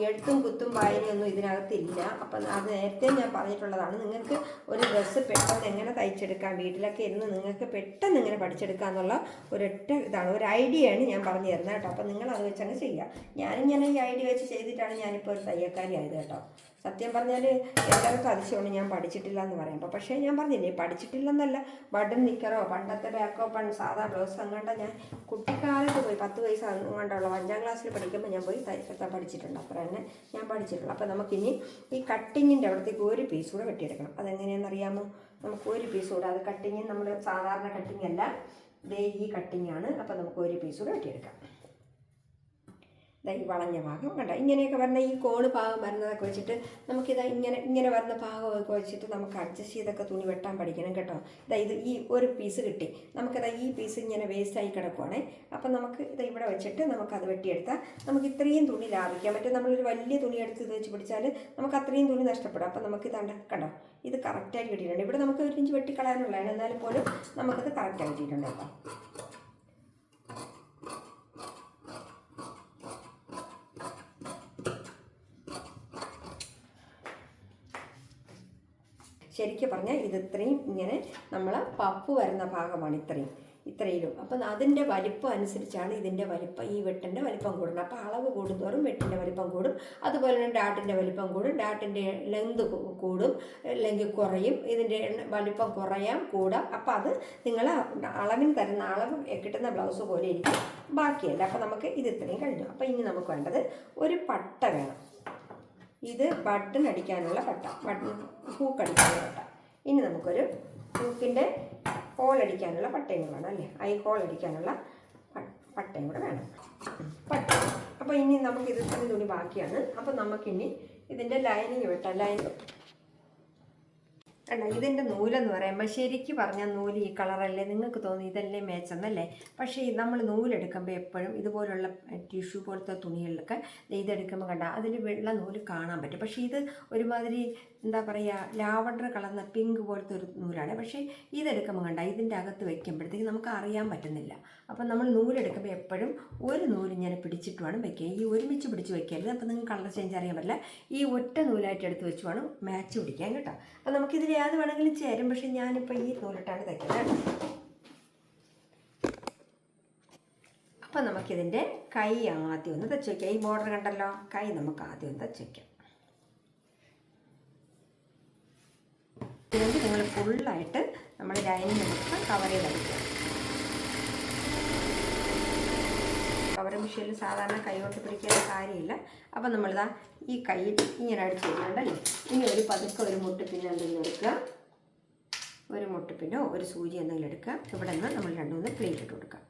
എഴുത്തും കുത്തും വായനയൊന്നും ഇതിനകത്തില്ല. അപ്പം അത് നേരത്തെ ഞാൻ പറഞ്ഞിട്ടുള്ളതാണ്. നിങ്ങൾക്ക് ഒരു ഡ്രസ്സ് പെട്ടെന്ന് എങ്ങനെ തയ്ച്ചെടുക്കാം വീട്ടിലൊക്കെ ഇരുന്ന് നിങ്ങൾക്ക് പെട്ടെന്ന് ഇങ്ങനെ പഠിച്ചെടുക്കുക എന്നുള്ള ഒരൊറ്റ ഇതാണ് ഒരു ഐഡിയയാണ് ഞാൻ പറഞ്ഞു തരുന്നത് കേട്ടോ. അപ്പം നിങ്ങൾ അത് വെച്ചങ്ങ് ചെയ്യുക ഞാനിങ്ങനെ ഈ ഐഡിയ വെച്ച് ചെയ്തിട്ടാണ് ഞാനിപ്പോൾ ഒരു തയ്യക്കാരി ആയത് കേട്ടോ. സത്യം പറഞ്ഞാൽ എല്ലാവർക്കും അതിശയമാണ് ഞാൻ പഠിച്ചിട്ടില്ല എന്ന് പറയുമ്പോൾ പക്ഷേ ഞാൻ പറഞ്ഞില്ലേ പഠിച്ചിട്ടില്ലെന്നല്ല ബട്ടൺ നിക്കറോ പണ്ടത്തെ ബാക്കോ പണ്ട് സാധാ ബ്ലൗസ് അങ്ങാണ്ട ഞാൻ കുട്ടിക്കാലത്ത് പോയി പത്ത് വയസ്സ് അങ്ങാണ്ടുള്ള അഞ്ചാം ക്ലാസ്സിൽ പഠിക്കുമ്പോൾ ഞാൻ പോയി തയ്ക്കാൻ പഠിച്ചിട്ടുണ്ട്. അത്ര തന്നെ ഞാൻ പഠിച്ചിട്ടുള്ളൂ. അപ്പോൾ നമുക്കിനി ഈ കട്ടിങ്ങിന്റെ അവിടത്തേക്ക് ഒരു പീസ് കൂടെ വെട്ടിയെടുക്കണം. അതെങ്ങനെയാണെന്ന് അറിയാമോ? നമുക്ക് ഒരു പീസ് കൂടെ അത് കട്ടിങ് നമ്മൾ സാധാരണ കട്ടിങ് അല്ല ദേ ഈ കട്ടിങ് ആണ് അപ്പോൾ നമുക്ക് ഒരു പീസ് കൂടെ വെട്ടിയെടുക്കാം. ദാ ഈ വളഞ്ഞ ഭാഗം കണ്ട? ഇങ്ങനെയൊക്കെ വരുന്ന ഈ കോണ് ഭാഗം വരുന്നതൊക്കെ വെച്ചിട്ട് നമുക്കിത് ഇങ്ങനെ ഇങ്ങനെ വരുന്ന ഭാഗമൊക്കെ വെച്ചിട്ട് നമുക്ക് അഡ്ജസ്റ്റ് ചെയ്തൊക്കെ തുണി വെട്ടാൻ പഠിക്കണം കേട്ടോ. ഇതാ ഇത് ഈ ഒരു പീസ് കിട്ടി. നമുക്കിതാ ഈ പീസ് ഇങ്ങനെ വേസ്റ്റായി കിടക്കുവാണേ. അപ്പം നമുക്ക് ഇത് ഇവിടെ വെച്ചിട്ട് നമുക്കത് വെട്ടിയെടുത്താൽ നമുക്ക് ഇത്രയും തുണി ലാഭിക്കാൻ പറ്റും. നമ്മളൊരു വലിയ തുണി എടുത്ത് ഇത് വെച്ച് പിടിച്ചാൽ നമുക്ക് അത്രയും തുണി നഷ്ടപ്പെടും. അപ്പം നമുക്ക് ഇതാണ്ട് കണ്ടോ? ഇത് കറക്റ്റായിട്ട് കിട്ടിയിട്ടുണ്ട്. ഇവിടെ നമുക്ക് ഒരു ഇഞ്ച് വെട്ടിക്കളയാനുള്ളതാണ്. എന്നാലും പോലും നമുക്കത് കറക്റ്റായി കിട്ടിയിട്ടുണ്ട് കേട്ടോ. ശരിക്കും പറഞ്ഞാൽ ഇത് ഇത്രയും ഇങ്ങനെ നമ്മൾ പപ്പ് വരുന്ന ഭാഗമാണ് ഇത്രയും ഇത്രയിലും. അപ്പം അതിന്റെ വലിപ്പം അനുസരിച്ചാണ് ഇതിന്റെ വലിപ്പം ഈ വെട്ടിന്റെ വലിപ്പം കൂടുന്നത്. അപ്പോൾ അളവ് കൂടുന്തോറും വെട്ടിന്റെ വലിപ്പം കൂടും. അതുപോലെ തന്നെ ഡാട്ടിന്റെ വലിപ്പം കൂടും. ഡാട്ടിന്റെ ലെങ്ത് കൂടും. ലെങ്ക് കുറയും. ഇതിന്റെ വലിപ്പം കുറയാം കൂടാം. അപ്പം അത് നിങ്ങൾ അളവിന് തരുന്ന അളവ് കിട്ടുന്ന ബ്ലൗസ് പോലെ ഇരിക്കും. ബാക്കിയല്ല. അപ്പോൾ നമുക്ക് ഇത് ഇത്രയും കഴിഞ്ഞു. അപ്പോൾ ഇനി നമുക്ക് വേണ്ടത് ഒരു പട്ട വേണം. ഇത് ബട്ടൺ അടിക്കാനുള്ള പട്ട ബട്ടൺ ഹൂക്ക് അടിക്കാനുള്ള പട്ട ഇനി നമുക്കൊരു ഹൂക്കിന്റെ ഹോൾ അടിക്കാനുള്ള പട്ടയും കൂടെ വേണം അല്ലേ? ഐ ഹോൾ അടിക്കാനുള്ള പട്ടയും കൂടെ വേണം. പട്ട. അപ്പോൾ ഇനി നമുക്ക് ഇത് ഇത്രയും തുണി ബാക്കിയാണ്. അപ്പോൾ നമുക്കിനി ഇതിന്റെ ലൈനിങ് വെട്ടാം ലൈനിങ് അല്ല ഇതിന്റെ നൂലെന്ന് പറയുമ്പോൾ ശരിക്ക് പറഞ്ഞാൽ നൂൽ ഈ കളറല്ലേ? നിങ്ങൾക്ക് തോന്നി ഇതല്ലേ മേച്ചെന്നല്ലേ? പക്ഷേ നമ്മൾ നൂലെടുക്കുമ്പോൾ എപ്പോഴും ഇതുപോലുള്ള ടിഷ്യൂ പോലത്തെ തുണികളിലൊക്കെ ദേ ഇതെടുക്കുമ്പോൾ കണ്ട അതിൽ വെള്ള നൂൽ കാണാൻ പറ്റും. പക്ഷേ ഇത് ഒരുമാതിരി എന്താ പറയുക ലാവണ്ടർ കളർന്ന പിങ്ക് പോലത്തെ ഒരു നൂലാണ്. പക്ഷേ ഇതെടുക്കുമ്പോൾ കണ്ട ഇതിന്റെ അകത്ത് വയ്ക്കുമ്പോഴത്തേക്ക് നമുക്ക് അറിയാൻ പറ്റുന്നില്ല. അപ്പം നമ്മൾ നൂലെടുക്കുമ്പോൾ എപ്പോഴും ഒരു നൂൽ ഇങ്ങനെ പിടിച്ചിട്ട് വേണം വയ്ക്കുക ഈ ഒരുമിച്ച് പിടിച്ച് വയ്ക്കരുത് അപ്പം നിങ്ങൾക്ക് കളർ ചേഞ്ച് അറിയാൻ പറ്റില്ല. ഈ ഒറ്റ നൂലായിട്ട് എടുത്ത് വെച്ച് വേണം മാച്ച് പിടിക്കാൻ കേട്ടോ. അപ്പം നമുക്കിതിൽ ഏത് വേണമെങ്കിലും ചേരും പക്ഷെ ഞാനിപ്പോൾ ഈ നൂലിട്ടാണ് തയ്ക്കുന്നത് അപ്പോൾ അപ്പം നമുക്കിതിന്റെ കൈ ആദ്യം ഒന്ന് തച്ച് വയ്ക്കാം ഈ ബോർഡർ കണ്ടല്ലോ? കൈ നമുക്ക് ആദ്യം ഒന്ന് തച്ച് വയ്ക്കാം ഇതിനുവേണ്ടി നിങ്ങൾ ഫുള്ളായിട്ട് നമ്മൾ ലൈനിൽ നമുക്ക് കവർ ചെയ്തെടുക്കുക. മെഷീനിൽ സാധാരണ കൈ കൊണ്ട് പിടിക്കുന്ന കാര്യമില്ല. അപ്പം നമ്മളിതാ ഈ കൈ ഇങ്ങനെ അടിച്ച് വരുന്നുണ്ടല്ലേ ഇനി ഒരു പതുക്കെ ഒരു മുട്ടുപിന്നെ എന്തെങ്കിലും എടുക്കുക. ഒരു മുട്ടുപിന്നോ ഒരു സൂചി എന്തെങ്കിലും എടുക്കുക. ഇവിടെ നിന്ന് നമ്മൾ രണ്ടുമൂന്ന് പ്ലേറ്റ് ഇട്ട് കൊടുക്കുക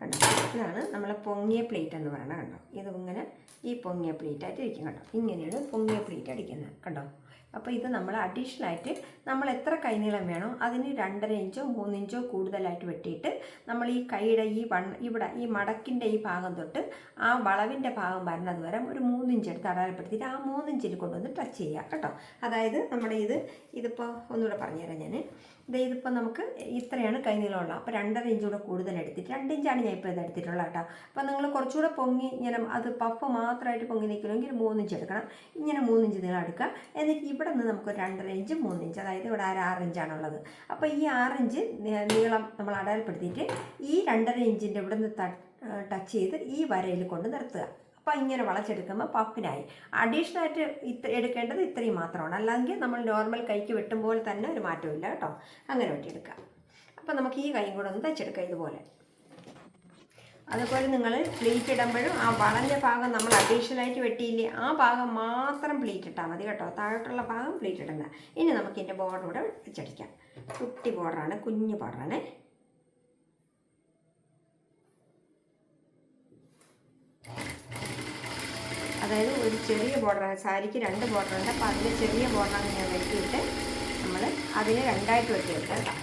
കണ്ടോ ഇതാണ് നമ്മളെ പൊങ്ങിയ പ്ലേറ്റ് എന്ന് പറയണം കണ്ടോ? ഇത് ഇങ്ങനെ ഈ പൊങ്ങിയ പ്ലേറ്റ് ആയിട്ട് ഇരിക്കും കണ്ടോ? ഇങ്ങനെയാണ് പൊങ്ങിയ പ്ലേറ്റ് അടിക്കുന്നത് കണ്ടോ? അപ്പോൾ ഇത് നമ്മൾ അഡീഷണൽ ആയിട്ട് നമ്മൾ എത്ര കൈനീളം വേണോ അതിന് രണ്ടര ഇഞ്ചോ മൂന്നിഞ്ചോ കൂടുതലായിട്ട് വെട്ടിയിട്ട് നമ്മൾ ഈ കൈയുടെ ഈ വൺ ഇവിടെ ഈ മടക്കിന്റെ ഈ ഭാഗം തൊട്ട് ആ വളവിന്റെ ഭാഗം വരുന്നത് വരെ ഒരു മൂന്നിഞ്ച് എടുത്ത് അടയാളപ്പെടുത്തിയിട്ട് ആ മൂന്നിഞ്ചിൽ കൊണ്ടുവന്ന് ടച്ച് ചെയ്യുക കേട്ടോ അതായത് നമ്മുടെ ഇത് ഇതിപ്പോൾ ഒന്നുകൂടെ പറഞ്ഞുതരാം ഞാൻ. ദേ ഇതിപ്പോൾ നമുക്ക് ഇത്രയാണ് കൈനീളമുള്ളത് അപ്പോൾ രണ്ടര ഇഞ്ച് കൂടെ കൂടുതൽ എടുത്തിട്ട് രണ്ട് ഇഞ്ചാണ് ഞാൻ ഇപ്പോൾ ഇത് എടുത്തിട്ടുള്ളത് കേട്ടോ. അപ്പോൾ നിങ്ങൾ കുറച്ചുകൂടെ പൊങ്ങി ഇങ്ങനെ അത് പഫ് മാത്രമായിട്ട് പൊങ്ങി നിൽക്കണമെങ്കിൽ മൂന്നിഞ്ച് എടുക്കണം. ഇങ്ങനെ മൂന്നിഞ്ച് നീളം എടുക്കുക. എന്നിട്ട് ഇവിടെ നിന്ന് നമുക്ക് രണ്ടര ഇഞ്ച് മൂന്നിഞ്ച് അതായത് ഇവിടെ ഒരു ആറ് ഇഞ്ചാണുള്ളത് അപ്പോൾ ഈ ആറിഞ്ച് നീളം നമ്മൾ അടയാളപ്പെടുത്തിയിട്ട് ഈ രണ്ടര ഇഞ്ചിന്റെ ഇവിടെ നിന്ന് ടച്ച് ചെയ്ത് ഈ വരയിൽ കൊണ്ട് നിർത്തുക. അപ്പോൾ ഇങ്ങനെ വളച്ചെടുക്കുമ്പോൾ പഫിനായി അഡീഷണലായിട്ട് ഇത്ര എടുക്കേണ്ടത് ഇത്രയും മാത്രമാണ്. അല്ലെങ്കിൽ നമ്മൾ നോർമൽ കൈക്ക് വെട്ടുമ്പോൾ തന്നെ ഒരു മാറ്റമില്ല കേട്ടോ. അങ്ങനെ വെട്ടിയെടുക്കാം അപ്പോൾ നമുക്ക് ഈ കൈയും കൂടെ ഒന്ന് തയ്ച്ചെടുക്കാം ഇതുപോലെ. അതുപോലെ നിങ്ങൾ പ്ലീറ്റ് ഇടുമ്പോഴും ആ വളഞ്ഞ ഭാഗം നമ്മൾ അഡീഷണലായിട്ട് വെട്ടിയില്ലേ ആ ഭാഗം മാത്രം പ്ലീറ്റ് ഇട്ടാൽ മതി കേട്ടോ. താഴോട്ടുള്ള ഭാഗം പ്ലീറ്റ് ഇടണ്ട. ഇനി നമുക്ക് ഇതിന്റെ ബോർഡർ കൂടെ വെച്ചടിക്കാം. കുട്ടി ബോർഡറാണ് കുഞ്ഞ് ബോർഡറാണ് അതായത് ഒരു ചെറിയ ബോർഡറാണ് സാരിക്ക് രണ്ട് ബോർഡറുണ്ട് അപ്പോൾ അതിൽ ചെറിയ ബോർഡറാണ് ഞാൻ വെട്ടിയിട്ട് നമ്മൾ അതിനെ രണ്ടായിട്ട് വെട്ടിയെടുക്കാം കേട്ടോ.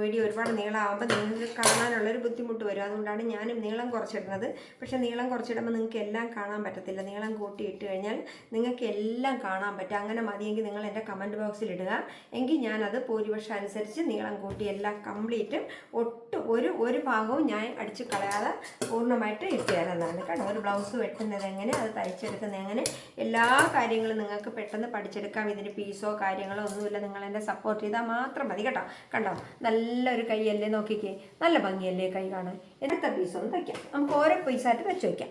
വീഡിയോ ഒരുപാട് നീളമാകുമ്പോൾ നിങ്ങൾക്ക് കാണാനുള്ളൊരു ബുദ്ധിമുട്ട് വരും. അതുകൊണ്ടാണ് ഞാനും നീളം കുറച്ചിടുന്നത്. പക്ഷേ നീളം കുറച്ചിടുമ്പോൾ നിങ്ങൾക്ക് എല്ലാം കാണാൻ പറ്റത്തില്ല. നീളം കൂട്ടിയിട്ട് കഴിഞ്ഞാൽ നിങ്ങൾക്ക് എല്ലാം കാണാൻ പറ്റും. അങ്ങനെ മതിയെങ്കിൽ നിങ്ങൾ എന്റെ കമന്റ് ബോക്സിൽ ഇടുക. എങ്കിൽ ഞാനത് ഭൂരിപക്ഷം അനുസരിച്ച് നീളം കൂട്ടി എല്ലാം കംപ്ലീറ്റ് ഒട്ടും ഒരു ഒരു ഭാഗവും ഞാൻ അടിച്ച് കളയാതെ പൂർണമായിട്ട് ഇട്ട് തരുന്നതാണ് കേട്ടോ. ഒരു ബ്ലൗസ് വെട്ടുന്നത് എങ്ങനെ അത് തയ്ച്ചെടുക്കുന്നത് എങ്ങനെ എല്ലാ കാര്യങ്ങളും നിങ്ങൾക്ക് പെട്ടെന്ന് പഠിച്ചെടുക്കാം. ഇതിന് പീസോ കാര്യങ്ങളോ ഒന്നുമില്ല. നിങ്ങൾ എന്നെ സപ്പോർട്ട് ചെയ്താൽ മാത്രം മതി കേട്ടോ. കണ്ടോ? നല്ലൊരു കൈയല്ലേ നോക്കിക്കേ? നല്ല ഭംഗിയല്ലേ കൈ കാണാൻ? അടുത്ത പീസ് ഒന്ന് തയ്ക്കാം നമുക്ക് ഓരോ പീസായിട്ട് വെച്ച് വയ്ക്കാം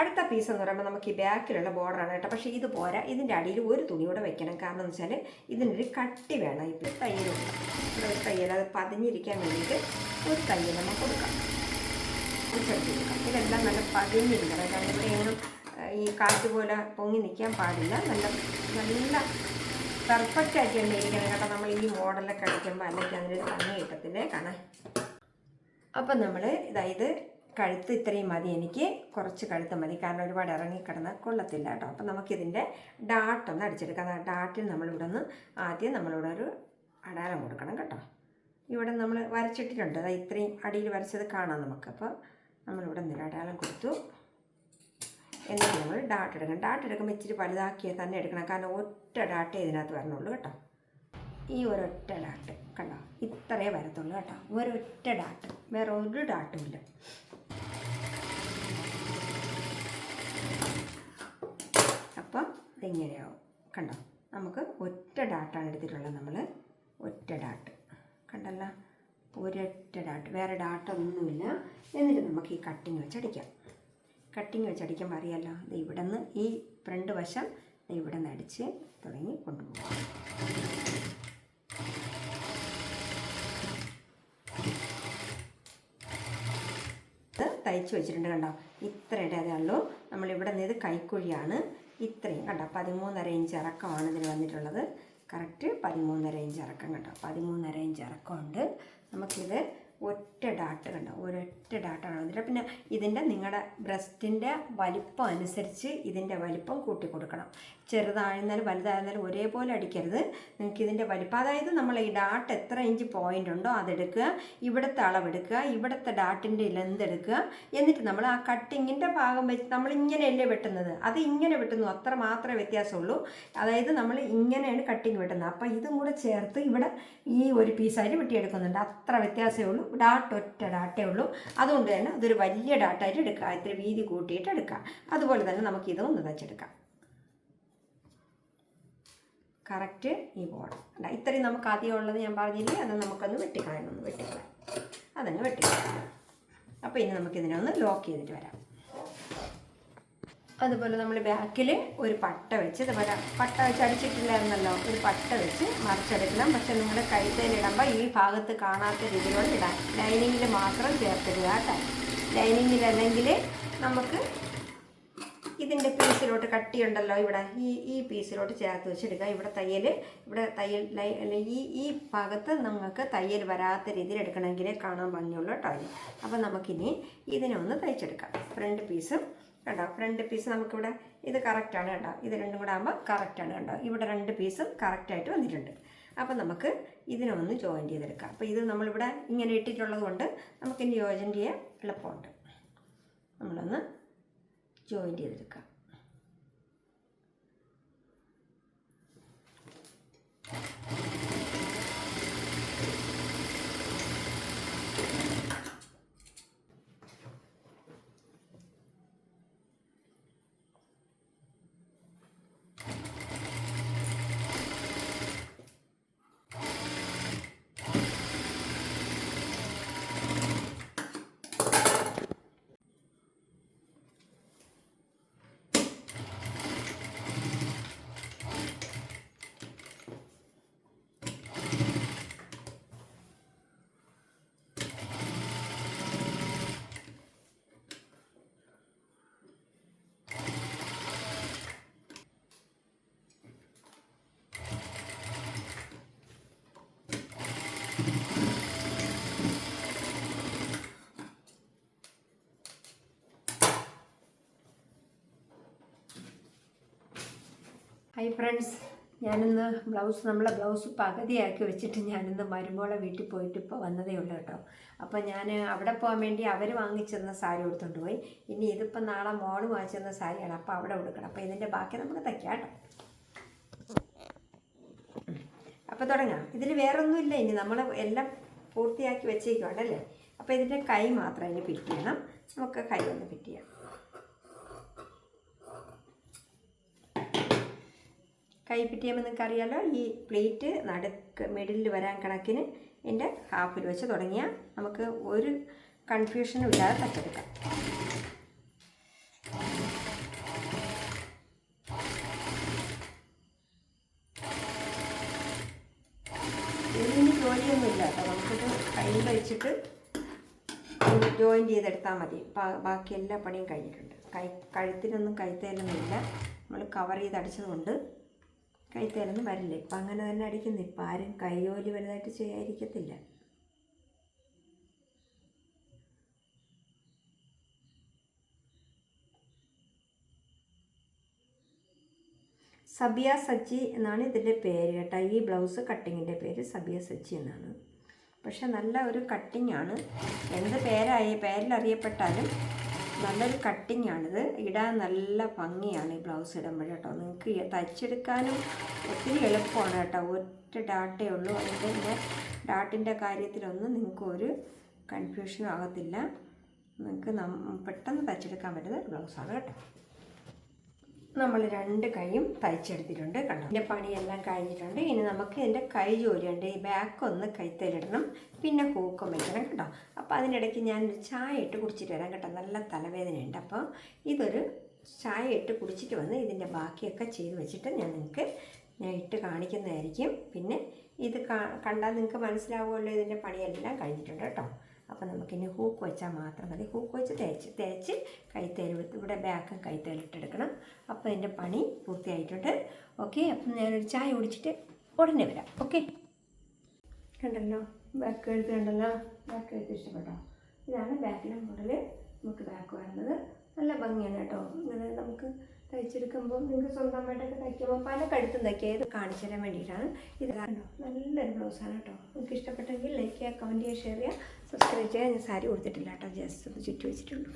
അടുത്ത പീസ് എന്ന് പറയുമ്പോൾ നമുക്ക് ഈ ബാക്കിലുള്ള ബോർഡറാണ് കേട്ടോ. പക്ഷേ ഇത് പോരാ. ഇതിന്റെ അടിയിൽ ഒരു തുണി കൂടെ വെക്കണം. കാരണം എന്ന് വെച്ചാൽ ഇതിനൊരു കട്ടി വേണം. ഇപ്പോൾ തയ്യലുണ്ട് ഇവിടെ ഒരു തയ്യൽ. അത് പതിഞ്ഞിരിക്കാൻ വേണ്ടിയിട്ട് ഒരു തയ്യൽ നമുക്ക് കൊടുക്കാം. കൊടുക്കാം. ഇതെല്ലാം നല്ല പതിഞ്ഞിരിക്കണം. കാരണം ഇവിടെ ഈ കാറ്റ് പോലെ പൊങ്ങി നിൽക്കാൻ പാടില്ല. നല്ല നല്ല പെർഫെക്റ്റ് ആയിട്ട് തന്നെ ഇരിക്കണം കേട്ടോ? നമ്മൾ ഈ മോഡലൊക്കെ അടിക്കുമ്പോൾ അല്ലെങ്കിൽ അതിനൊരു ഭംഗി കിട്ടത്തില്ലേ? കാണാൻ അപ്പം നമ്മൾ ഇതായത് കഴുത്ത് ഇത്രയും മതി. എനിക്ക് കുറച്ച് കഴുത്ത് മതി. കാരണം ഒരുപാട് ഇറങ്ങിക്കിടന്ന് കൊള്ളത്തില്ല കേട്ടോ. അപ്പം നമുക്കിതിന്റെ ഡാട്ടൊന്ന് അടിച്ചെടുക്കാം. ഡാട്ടിൽ നമ്മളിവിടെ നിന്ന് ആദ്യം നമ്മളിവിടെ ഒരു അടയാളം കൊടുക്കണം കേട്ടോ. ഇവിടെ നമ്മൾ വരച്ചിട്ടിട്ടുണ്ട്. അതായത് ഇത്രയും അടിയിൽ വരച്ചത് കാണാം നമുക്ക്. അപ്പോൾ നമ്മളിവിടെ നിന്ന് അടയാളം കൊടുത്തു. എന്നിട്ട് നമ്മൾ ഡാട്ട് എടുക്കണം. ഡാട്ട് എടുക്കുമ്പോൾ ഇച്ചിരി വലുതാക്കിയാൽ തന്നെ എടുക്കണം. കാരണം ഒറ്റ ഡാട്ടേ ഇതിനകത്ത് വരണുള്ളൂ കേട്ടോ. ഈ ഒരൊറ്റ ഡാട്ട് കണ്ടോ? ഇത്രയേ വരത്തുള്ളൂ കേട്ടോ. ഒരൊറ്റ ഡാട്ട് വേറെ ഒരു ഡാട്ടും ഇല്ല. അപ്പം ഇതിങ്ങനെയാവും? കണ്ടോ? നമുക്ക് ഒറ്റ ഡാട്ടാണ് എടുത്തിട്ടുള്ളത് നമ്മൾ ഒറ്റ ഡാട്ട് കണ്ടല്ല? ഒരൊറ്റ ഡാട്ട് വേറെ ഡാട്ടൊന്നുമില്ല എന്നിട്ട് നമുക്ക് ഈ കട്ടിങ് വെച്ചടിക്കാം കട്ടിങ് വെച്ചടിക്കുമ്പോൾ അറിയാമല്ലോ ഇത് ഇവിടെ നിന്ന് ഈ ഫ്രണ്ട് വശം ഇവിടെ നിന്ന് അടിച്ച് തുടങ്ങി കൊണ്ടുപോകാം ഇത് തയ്ച്ച് വെച്ചിട്ടുണ്ട് കണ്ടോ? ഇത്രയുടെ അതേ ഉള്ളൂ. നമ്മളിവിടെ നിന്ന് ഇത് കൈക്കുഴിയാണ്. ഇത്രയും കണ്ടോ? പതിമൂന്നര ഇഞ്ച് ഇറക്കമാണ് ഇതിന് വന്നിട്ടുള്ളത്. കറക്റ്റ് പതിമൂന്നര ഇഞ്ച് ഇറക്കം കണ്ടോ? പതിമൂന്നര ഇഞ്ച് ഇറക്കമുണ്ട്. നമുക്കിത് ഒറ്റ ഡാട്ട് കണ്ടോ? ഒരൊറ്റ ഡാട്ടാണ് വന്നിട്ട് പിന്നെ ഇതിന്റെ നിങ്ങളുടെ ബ്രസ്റ്റിന്റെ വലിപ്പം അനുസരിച്ച് ഇതിന്റെ വലിപ്പം കൂട്ടി കൊടുക്കണം ചെറുതായിരുന്നാലും വലുതായിരുന്നാലും ഒരേപോലെ അടിക്കരുത്. നിങ്ങൾക്ക് ഇതിന്റെ വലിപ്പം അതായത് നമ്മൾ ഈ ഡാട്ട് എത്ര ഇഞ്ച് പോയിന്റ് ഉണ്ടോ അതെടുക്കുക ഇവിടുത്തെ അളവെടുക്കുക ഇവിടുത്തെ ഡാട്ടിന്റെ ലെന്ത് എടുക്കുക. എന്നിട്ട് നമ്മൾ ആ കട്ടിങ്ങിന്റെ ഭാഗം വെച്ച് നമ്മൾ ഇങ്ങനെയല്ലേ വെട്ടുന്നത്. അത് ഇങ്ങനെ വെട്ടുന്നു. അത്ര മാത്രമേ വ്യത്യാസമുള്ളൂ. അതായത് നമ്മൾ ഇങ്ങനെയാണ് കട്ടിങ് വെട്ടുന്നത്. അപ്പോൾ ഇതും കൂടെ ചേർത്ത് ഇവിടെ ഈ ഒരു പീസായിട്ട് വെട്ടിയെടുക്കുന്നുണ്ട്. അത്ര വ്യത്യാസമേ ഉള്ളൂ. ഡാട്ട് ഒറ്റ ഡാട്ടേ ഉള്ളൂ. അതുകൊണ്ട് തന്നെ അതൊരു വലിയ ഡാട്ടായിട്ട് എടുക്കുക. ഇത്തിരി വീതി കൂട്ടിയിട്ട് എടുക്കുക. അതുപോലെ തന്നെ നമുക്ക് ഒന്ന് തയ്ച്ചെടുക്കാം കറക്റ്റ് ഈ ബോർഡർ അല്ല ഇത്രയും നമുക്ക് ആദ്യം ഉള്ളത് ഞാൻ പറഞ്ഞില്ലേ? അത് നമുക്കൊന്ന് വെട്ടിക്കളയണം ഒന്ന് വെട്ടിക്കളയാം. അതങ്ങ് വെട്ടിക്കളയാം. അപ്പോൾ ഇനി നമുക്കിതിനെ ഒന്ന് ലോക്ക് ചെയ്തിട്ട് വരാം. അതുപോലെ നമ്മൾ ബാക്കിൽ ഒരു പട്ട വെച്ച് ഇതുപോലെ പട്ട വെച്ച് അടിച്ചിട്ടില്ലായിരുന്നല്ലോ ഒരു പട്ട വെച്ച് മറിച്ചെടുക്കണം. പക്ഷെ നിങ്ങളുടെ കൈത്തേലിടുമ്പോൾ ഈ ഭാഗത്ത് കാണാത്ത രീതിയിലുള്ള ഇടാം ലൈനിങ്ങിൽ മാത്രം ചേർത്തിടുക കേട്ടോ. ലൈനിങ്ങിൽ അല്ലെങ്കിൽ നമുക്ക് ഇതിന്റെ പീസിലോട്ട് കട്ടിയുണ്ടല്ലോ ഇവിടെ. ഈ ഈ പീസിലോട്ട് ചേർത്ത് വെച്ചെടുക്കുക ഇവിടെ തയ്യൽ ഇവിടെ തയ്യൽ ഈ ഈ ഭാഗത്ത് നമുക്ക് തയ്യൽ വരാത്ത രീതിയിൽ എടുക്കണമെങ്കിലേ കാണാൻ ഭംഗിയുള്ളൂ കേട്ടോ അപ്പോൾ നമുക്കിനി ഇതിനെ ഒന്ന് തയ്ച്ചെടുക്കാം. ഫ്രണ്ട് പീസും കേട്ടോ ഫ്രണ്ട് പീസ് നമുക്കിവിടെ ഇത് കറക്റ്റാണ് കേട്ടോ. ഇത് രണ്ടും കൂടെ ആകുമ്പോൾ കറക്റ്റാണ് കേട്ടോ. ഇവിടെ രണ്ട് പീസും കറക്റ്റായിട്ട് വന്നിട്ടുണ്ട്. അപ്പോൾ നമുക്ക് ഇതിനെ ഒന്ന് ജോയിൻ ചെയ്തെടുക്കാം. അപ്പോൾ ഇത് നമ്മളിവിടെ ഇങ്ങനെ ഇട്ടിട്ടുള്ളത് കൊണ്ട് നമുക്കിനി ജോയിൻ ചെയ്യാൻ എളുപ്പമുണ്ട്. നമ്മളൊന്ന് ജോയിൻ ചെയ്തെടുക്കാം ഹായ് ഫ്രണ്ട്സ് ഞാനിന്ന് ബ്ലൗസ് നമ്മളെ ബ്ലൗസ് പകുതിയാക്കി വെച്ചിട്ട് ഞാനിന്ന് മരുമോളെ വീട്ടിൽ പോയിട്ട് ഇപ്പോൾ വന്നതേ ഉള്ളൂ കേട്ടോ. അപ്പോൾ ഞാൻ അവിടെ പോകാൻ വേണ്ടി അവർ വാങ്ങിച്ചിരുന്ന സാരി എടുത്തുകൊണ്ട് പോയി. ഇനി ഇതിപ്പോൾ നാളെ മോൾ വാങ്ങിച്ചിരുന്ന സാരിയാണ്. അപ്പോൾ അവിടെ കൊടുക്കണം. അപ്പോൾ ഇതിന്റെ ബാക്കി നമുക്ക് തയ്ക്കാം കേട്ടോ. അപ്പോൾ തുടങ്ങാം. ഇതിൽ വേറെ ഒന്നുമില്ല ഇനി. നമ്മൾ എല്ലാം പൂർത്തിയാക്കി വെച്ചേക്കുവാണല്ലേ അപ്പോൾ ഇതിന്റെ കൈ മാത്രം അതിന് ഫിറ്റ് ചെയ്യണം. നമുക്ക് കൈ ഒന്ന് ഫിറ്റ് ചെയ്യാം. കൈ ഫിറ്റ് നിങ്ങൾക്ക് അറിയാലോ ഈ പ്ലേറ്റ് നടുക്ക് മിഡിലിൽ വരാൻ കണക്കിന് എന്റെ ഹാഫിൽ വെച്ച് തുടങ്ങിയാൽ നമുക്ക് ഒരു കൺഫ്യൂഷനും ഇല്ലാതെ തച്ചെടുക്കാം ഇതിന് ജോലിയൊന്നുമില്ല കേട്ടോ. നമുക്കിത് കയ്യിൽ വെച്ചിട്ട് ജോയിൻ ചെയ്തെടുത്താൽ മതി. ബാക്കി എല്ലാ പണിയും കഴിഞ്ഞിട്ടുണ്ട്. കൈ കഴുത്തിനൊന്നും കഴുത്തേലൊന്നുമില്ല നമ്മൾ കവർ ചെയ്ത് അടിച്ചതുകൊണ്ട് കൈത്തേലൊന്നും വരില്ല. ഇപ്പം അങ്ങനെ തന്നെ അടിക്കുന്നു. ഇപ്പം ആരും കൈയോലി വലുതായിട്ട് ചെയ്യാതിരിക്കത്തില്ല. സബിയ സച്ചി എന്നാണ് ഇതിന്റെ പേര് കേട്ടോ. ഈ ബ്ലൗസ് കട്ടിങ്ങിന്റെ പേര് സബിയ സച്ചി എന്നാണ്. പക്ഷെ നല്ല ഒരു കട്ടിങ് ആണ് എന്ത് പേരായി പേരിൽ അറിയപ്പെട്ടാലും നല്ലൊരു കട്ടിങ് ആണിത് ഇടാൻ നല്ല ഭംഗിയാണ് ഈ ബ്ലൗസ് ഇടുമ്പോൾ കേട്ടോ. നിങ്ങൾക്ക് തയ്ച്ചെടുക്കാനും ഒത്തിരി എളുപ്പമാണ് കേട്ടോ. ഒറ്റ ഡാട്ടേ ഉള്ളൂ. അതിന്റെ ഡാട്ടിന്റെ കാര്യത്തിലൊന്നും നിങ്ങൾക്ക് ഒരു കൺഫ്യൂഷനും ആകത്തില്ല. നിങ്ങൾക്ക് പെട്ടെന്ന് തയ്ച്ചെടുക്കാൻ പറ്റുന്ന ബ്ലൗസാണ് കേട്ടോ. നമ്മൾ രണ്ട് കൈയും തയ്ച്ചെടുത്തിട്ടുണ്ട് കണ്ടോ? ഇതിന്റെ പണിയെല്ലാം കഴിഞ്ഞിട്ടുണ്ട്. ഇനി നമുക്ക് ഇതിന്റെ കൈ ജോലിയുണ്ട് ഈ ബാക്ക് ഒന്ന് കൈത്തലിടണം പിന്നെ ഹൂക്കം വെക്കണം കേട്ടോ അപ്പോൾ അതിനിടയ്ക്ക് ഞാനൊരു ചായ ഇട്ട് കുടിച്ചിട്ട് വരാം കേട്ടോ. നല്ല തലവേദനയുണ്ട്. അപ്പോൾ ഇതൊരു ചായ ഇട്ട് കുടിച്ചിട്ട് വന്ന് ഇതിന്റെ ബാക്കിയൊക്കെ ചെയ്ത് വെച്ചിട്ട് ഞാൻ നിങ്ങൾക്ക് ഞാൻ ഇട്ട് കാണിക്കുന്നതായിരിക്കും. പിന്നെ ഇത് കണ്ടാൽ നിങ്ങൾക്ക് മനസ്സിലാവുമല്ലോ ഇതിന്റെ പണിയെല്ലാം കഴിഞ്ഞിട്ടുണ്ട് കേട്ടോ. അപ്പോൾ നമുക്കിനി ഹൂക്ക് വെച്ചാൽ മാത്രം മതി. ഹൂക്ക് വെച്ച് തേച്ച് തേച്ച് കൈത്തേൽ വിട്ട് ഇവിടെ ബാക്കും കൈത്തേലിട്ടെടുക്കണം അപ്പോൾ എന്റെ പണി പൂർത്തിയായിട്ടുണ്ട്. ഓക്കെ അപ്പം ഞാനൊരു ചായ കുടിച്ചിട്ട് ഉടനെ വരാം. ഓക്കെ കണ്ടല്ലോ? ബാക്ക് എഴുത്ത് കണ്ടല്ലോ? ബാക്ക് എഴുത്ത് ഇഷ്ടപ്പെട്ടോ? ഇതാണ് ബാക്കിലെ മോഡൽ നമുക്ക് ബാക്ക് വരുന്നത് നല്ല ഭംഗിയാണ് കേട്ടോ. ഇങ്ങനെ നമുക്ക് തയ്ച്ചെടുക്കുമ്പോൾ നിങ്ങൾക്ക് സ്വന്തമായിട്ടൊക്കെ തയ്ക്കുമ്പോൾ പല കഴുത്തും തയ്ക്കുക. ഇത് കാണിച്ചു തരാൻ വേണ്ടിയിട്ടാണ്. ഇത് നല്ലൊരു ബ്ലൗസാണ് കേട്ടോ. നിങ്ങൾക്ക് ഇഷ്ടപ്പെട്ടെങ്കിൽ ലൈക്ക് ചെയ്യുക കമന്റ് ചെയ്യുക ഷെയർ ചെയ്യുക സബ്സ്ക്രൈബ് ചെയ്യുക. ഞാൻ സാരി കൊടുത്തിട്ടില്ല കേട്ടോ. ജസ്റ്റ് ഒന്ന് ചുറ്റി വെച്ചിട്ടുള്ളൂ.